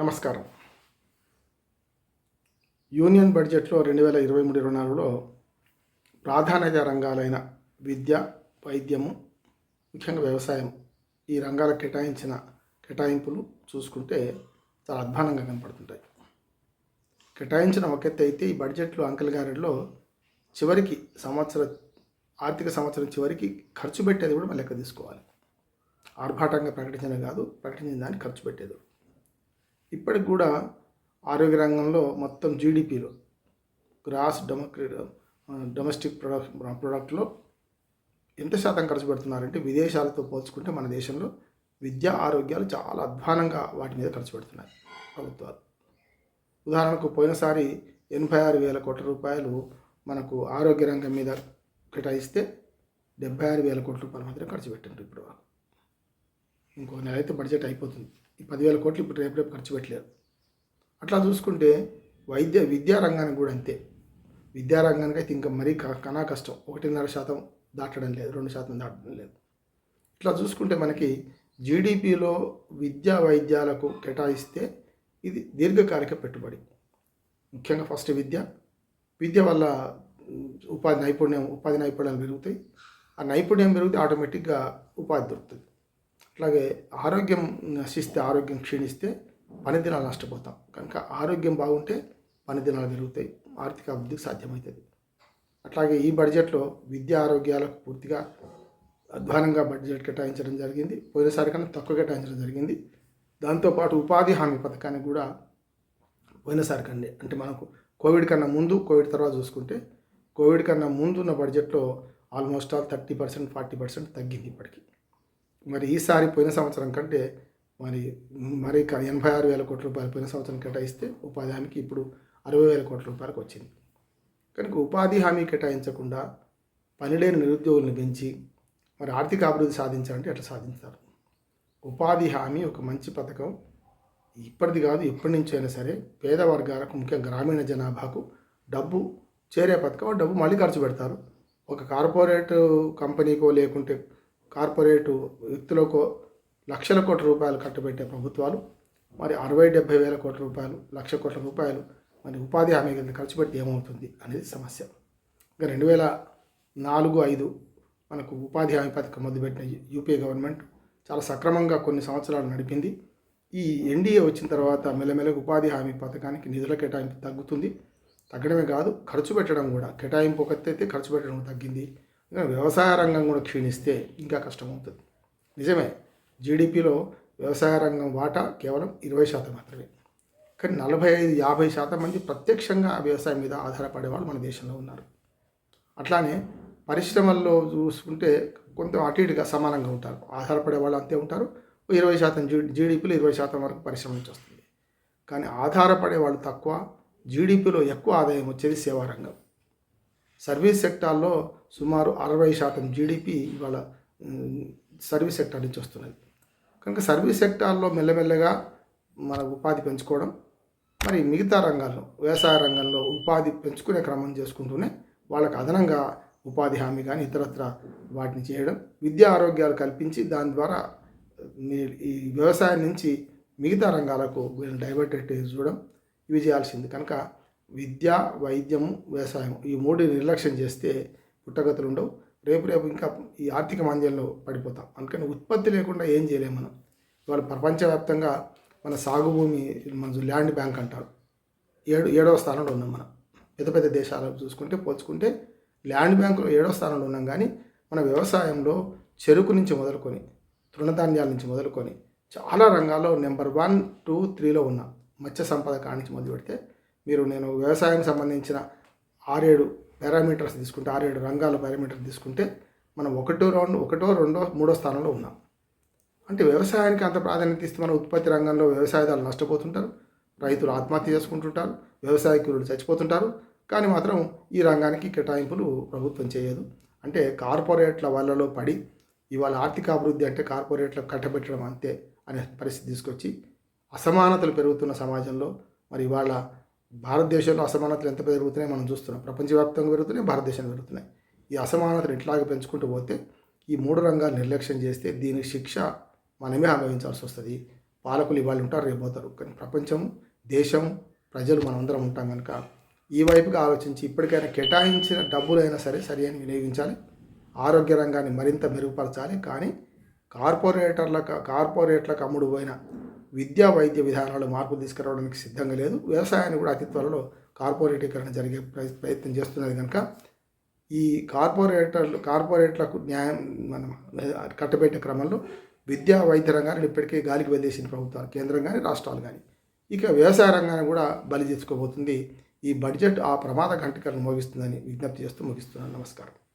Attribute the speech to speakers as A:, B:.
A: నమస్కారం. యూనియన్ బడ్జెట్లో రెండు వేల ఇరవై మూడు ఇరవై నాలుగులో ప్రాధాన్యత రంగాలైన విద్య వైద్యము ముఖ్యంగా వ్యవసాయం ఈ రంగాలకు కేటాయించిన కేటాయింపులు చూసుకుంటే చాలా అధ్వానంగా కనపడుతుంటాయి. కేటాయించిన ఒక అయితే ఈ బడ్జెట్లో అంకెల్ గారెడ్లో చివరికి సంవత్సర ఆర్థిక సంవత్సరం చివరికి ఖర్చు పెట్టేది కూడా మనం లెక్క తీసుకోవాలి. ఆర్భాటంగా ప్రకటించడం కాదు ప్రకటించిన దాన్ని ఖర్చు పెట్టేది. ఇప్పటికి కూడా ఆరోగ్య రంగంలో మొత్తం జీడిపిలో గ్రాస్ డొమక్రి డొమెస్టిక్ ప్రొడక్ట్ ప్రొడక్ట్లో ఎంత శాతం ఖర్చు పెడుతున్నారంటే విదేశాలతో పోల్చుకుంటే మన దేశంలో విద్యా ఆరోగ్యాలు చాలా అధ్వానంగా వాటి మీద ఖర్చు పెడుతున్నాయి ప్రభుత్వాలు. ఉదాహరణకు పోయినసారి ఎనభై ఆరు వేల కోట్ల రూపాయలు మనకు ఆరోగ్య రంగం మీద కేటాయిస్తే డెబ్బై ఆరు వేల కోట్ల రూపాయలు మాత్రం ఖర్చు పెట్టండి ఇప్పుడు ఇంకో నెల అయితే బడ్జెట్ అయిపోతుంది. ఈ పదివేల కోట్లు ఇప్పుడు రేపు రేపు ఖర్చు పెట్టలేరు. అట్లా చూసుకుంటే వైద్య విద్యారంగానికి కూడా అంతే. విద్యారంగానికి అయితే ఇంకా మరీ క- కనా కష్టం. ఒకటిన్నర శాతం దాటడం లేదు రెండు శాతం దాటడం లేదు. ఇట్లా చూసుకుంటే మనకి జీడిపిలో విద్యా వైద్యాలకు కేటాయిస్తే ఇది దీర్ఘకాలిక పెట్టుబడి. ముఖ్యంగా ఫస్ట్ విద్య. విద్య వల్ల ఉపాధి నైపుణ్యం ఉపాధి నైపుణ్యాలు పెరుగుతాయి. ఆ నైపుణ్యం పెరిగితే ఆటోమేటిక్గా ఉపాధి దొరుకుతుంది. అట్లాగే ఆరోగ్యం నశిస్తే ఆరోగ్యం క్షీణిస్తే పని దినాలు నష్టపోతాం. కనుక ఆరోగ్యం బాగుంటే పని దినాలు పెరుగుతాయి ఆర్థిక అభివృద్ధి సాధ్యమవుతుంది. అట్లాగే ఈ బడ్జెట్లో విద్యా ఆరోగ్యాలకు పూర్తిగా అధ్వానంగా బడ్జెట్ కేటాయించడం జరిగింది. పోయినసారి కన్నా తక్కువ కేటాయించడం జరిగింది. దాంతోపాటు ఉపాధి హామీ పథకానికి కూడా పోయినసారి కండి అంటే మనకు కోవిడ్ కన్నా ముందు కోవిడ్ తర్వాత చూసుకుంటే కోవిడ్ కన్నా ముందు ఉన్న బడ్జెట్లో almost all thirty percent forty percent తగ్గింది ఇప్పటికి. మరి ఈసారి పోయిన సంవత్సరం కంటే మరి మరి ఎనభై ఆరు వేల కోట్ల రూపాయలు పోయిన సంవత్సరం కేటాయిస్తే ఉపాధి హామీకి ఇప్పుడు అరవై వేల కోట్ల రూపాయలకు వచ్చింది. కనుక ఉపాధి హామీ కేటాయించకుండా పనిలేని నిరుద్యోగులను పెంచి మరి ఆర్థిక అభివృద్ధి సాధించాలంటే ఎట్లా సాధించారు ఉపాధి హామీ ఒక మంచి పథకం. ఇప్పటిది కాదు ఎప్పటి నుంచి అయినా సరే పేద వర్గాలకు ముఖ్యంగా గ్రామీణ జనాభాకు డబ్బు చేరే పథకం. డబ్బు మళ్ళీ ఖర్చు పెడతారు. ఒక కార్పొరేట్ కంపెనీకో లేకుంటే కార్పొరేట్ వ్యక్తులకు లక్షల కోట్ల రూపాయలు కట్టబెట్టే ప్రభుత్వాలు మరి అరవై డెబ్బై వేల కోట్ల రూపాయలు లక్ష కోట్ల రూపాయలు మరి ఉపాధి హామీ కింద ఖర్చు పెట్టి ఏమవుతుంది అనేది సమస్య. ఇంకా రెండు వేల నాలుగు ఐదు మనకు ఉపాధి హామీ పథకం మొదలుపెట్టిన యూపీఏ గవర్నమెంట్ చాలా సక్రమంగా కొన్ని సంవత్సరాలు నడిపింది. ఈ ఎన్డీఏ వచ్చిన తర్వాత మెల్లమెల్లగా ఉపాధి హామీ పథకానికి నిధుల కేటాయింపు తగ్గుతుంది. తగ్గడమే కాదు ఖర్చు పెట్టడం కూడా. కేటాయింపు ఒక అయితే ఖర్చు పెట్టడం తగ్గింది. వ్యవసాయ రంగం కూడా క్షీణిస్తే ఇంకా కష్టమవుతుంది. నిజమే జీడిపిలో వ్యవసాయ రంగం వాటా కేవలం ఇరవై శాతం మాత్రమే. కానీ నలభై ఐదు యాభై శాతం మంది ప్రత్యక్షంగా వ్యవసాయం మీద ఆధారపడే వాళ్ళు మన దేశంలో ఉన్నారు. అట్లానే పరిశ్రమల్లో చూసుకుంటే కొంత అటు ఇటుగా సమానంగా ఉంటారు. ఆధారపడే వాళ్ళు అంతే ఉంటారు. ఇరవై శాతం జీ జీడిపిలో ఇరవై శాతం వరకు పరిశ్రమ నుంచి వస్తుంది. కానీ ఆధారపడే వాళ్ళు తక్కువ జీడిపిలో ఎక్కువ ఆదాయం వచ్చేది సేవారంగం. సర్వీస్ సెక్టార్లో సుమారు అరవై శాతం జీడిపి ఇవాళ సర్వీస్ సెక్టార్ నుంచి వస్తున్నది. కనుక సర్వీస్ సెక్టార్లో మెల్లమెల్లగా మన ఉపాధి పెంచుకోవడం మరి మిగతా రంగాల్లో వ్యవసాయ రంగంలో ఉపాధి పెంచుకునే క్రమం చేసుకుంటూనే వాళ్ళకు అదనంగా ఉపాధి హామీ కానీ ఇతరత్ర వాటిని చేయడం విద్యా ఆరోగ్యాలు కల్పించి దాని ద్వారా మీ- ఈ వ్యవసాయం నుంచి మిగతా రంగాలకు వీళ్ళని డైవర్టెడ్ చూడడం ఇవి చేయాల్సింది. కనుక విద్య వైద్యము వ్యవసాయం ఈ మూడు నిర్లక్ష్యం చేస్తే పుట్టగతులు ఉండవు. రేపు రేపు ఇంకా ఈ ఆర్థిక మాంద్యంలో పడిపోతాం. అందుకని ఉత్పత్తి లేకుండా ఏం చేయలేము మనం. ఇవాళ ప్రపంచవ్యాప్తంగా మన సాగు భూమి మన ల్యాండ్ బ్యాంక్ అంటారు. ఏడు ఏడవ స్థానంలో ఉన్నాం మనం. పెద్ద పెద్ద దేశాలు చూసుకుంటే పోల్చుకుంటే ల్యాండ్ బ్యాంకులో ఏడవ స్థానంలో ఉన్నాం కానీ మన వ్యవసాయంలో చెరుకు నుంచి మొదలుకొని తృణధాన్యాల నుంచి మొదలుకొని చాలా రంగాల్లో నెంబర్ వన్ టూ త్రీలో ఉన్నాం. మత్స్య సంపద కాడి నుంచి మొదలు పెడితే మీరు నేను వ్యవసాయం సంబంధించిన ఆరేడు పారామీటర్స్ తీసుకుంటే ఆరేడు రంగాల పారామీటర్స్ తీసుకుంటే మనం ఒకటో రౌండ్ ఒకటో రెండో మూడో స్థానంలో ఉన్నాం. అంటే వ్యవసాయానికి అంత ప్రాధాన్యత ఇస్తే మన ఉత్పత్తి రంగంలో వ్యవసాయదారులు నష్టపోతుంటారు రైతులు ఆత్మహత్య చేసుకుంటుంటారు వ్యవసాయకులు చచ్చిపోతుంటారు కానీ మాత్రం ఈ రంగానికి కేటాయింపులు ప్రభుత్వం చేయదు. అంటే కార్పొరేట్ల వలలో పడి ఇవాళ ఆర్థిక అభివృద్ధి అంటే కార్పొరేట్లకు కట్టబెట్టడం అంతే అనే పరిస్థితి తీసుకొచ్చి అసమానతలు పెరుగుతున్న సమాజంలో మరి ఇవాళ భారతదేశంలో అసమానతలు ఎంత పెరుగుతున్నాయి మనం చూస్తున్నాం. ప్రపంచవ్యాప్తంగా పెరుగుతున్నాయి భారతదేశంలో పెరుగుతున్నాయి. ఈ అసమానతలు ఇట్లాగే పెంచుకుంటూ పోతే ఈ మూడు రంగాలు నిర్లక్ష్యం చేస్తే దీనికి శిక్ష మనమే అనుభవించాల్సి వస్తుంది. పాలకులు ఇవాళ ఉంటారు రేపు పోతారు. కానీ ప్రపంచం దేశం ప్రజలు మనందరం ఉంటాం కనుక ఈ వైపుగా ఆలోచించి ఇప్పటికైనా కేటాయించిన డబ్బులైనా సరే సరి అని వినియోగించాలి. ఆరోగ్య రంగాన్ని మరింత మెరుగుపరచాలి. కానీ కార్పొరేటర్ల కార్పొరేట్లకు అమ్ముడు పోయిన విద్యా వైద్య విధానాలు మార్పు తీసుకురావడానికి సిద్ధంగా లేదు. వ్యవసాయాన్ని కూడా అతి త్వరలో కార్పొరేటీకరణ జరిగే ప్రయత్నం చేస్తున్నది కనుక ఈ కార్పొరేటర్లు కార్పొరేట్లకు న్యాయం మనం కట్టబెట్టే క్రమంలో విద్యా వైద్య రంగాన్ని ఇప్పటికే గాలికి వదిలేసిన ప్రభుత్వాలు కేంద్రం కానీ రాష్ట్రాలు కానీ ఇక వ్యవసాయ రంగాన్ని కూడా బలి తీసుకోబోతుంది ఈ బడ్జెట్ ఆ ప్రమాద ఘంటికలను మోగిస్తుందని విజ్ఞప్తి చేస్తూ ముగిస్తున్నాను. నమస్కారం.